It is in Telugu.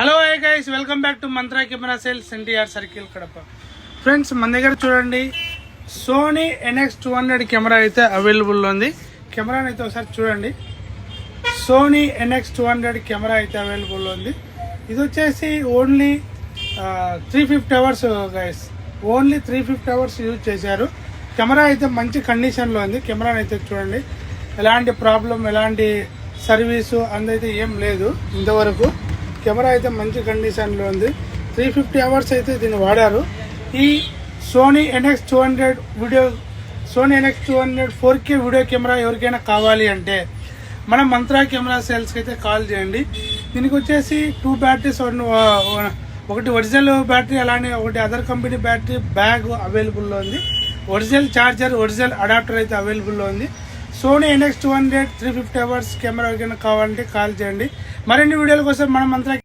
Hello hi guys welcome back to Mantra camera sales NTR circle Kadapa friends మన దగ్గర చూడండి Sony NX two hundred camera అయితే అవైలబుల్ ఉంది. కెమెరాని అయితే ఒకసారి చూడండి. Sony NX two hundred camera అయితే అవైలబుల్ ఉంది. ఇది వచ్చేసి only three fifty hours guys only three fifty hours use చేశారు. కెమెరా అయితే మంచి కండిషన్లో ఉంది. కెమెరాని అయితే చూడండి. ఎలాంటి ప్రాబ్లం ఎలాంటి సర్వీసు అందైతే ఏం లేదు ఇంతవరకు. కెమెరా అయితే మంచి కండిషన్లో ఉంది. త్రీ ఫిఫ్టీ అవర్స్ అయితే దీన్ని వాడారు. ఈ Sony NX two hundred video Sony NX two hundred four K video camera ఎవరికైనా కావాలి అంటే మన మంత్రా కెమెరా సేల్స్కి అయితే కాల్ చేయండి. దీనికి వచ్చేసి టూ బ్యాటరీస్ ఒకటి ఒరిజినల్ బ్యాటరీ అలానే ఒకటి అదర్ కంపెనీ బ్యాటరీ బ్యాగ్ అవైలబుల్లో ఉంది. ఒరిజినల్ ఛార్జర్ ఒరిజినల్ అడాప్టర్ అయితే అవైలబుల్లో ఉంది. Sony NX two hundred three fifty hours camera కావాలంటే కాల్ చేయండి. మరిన్ని వీడియోల కోసం మన అంతా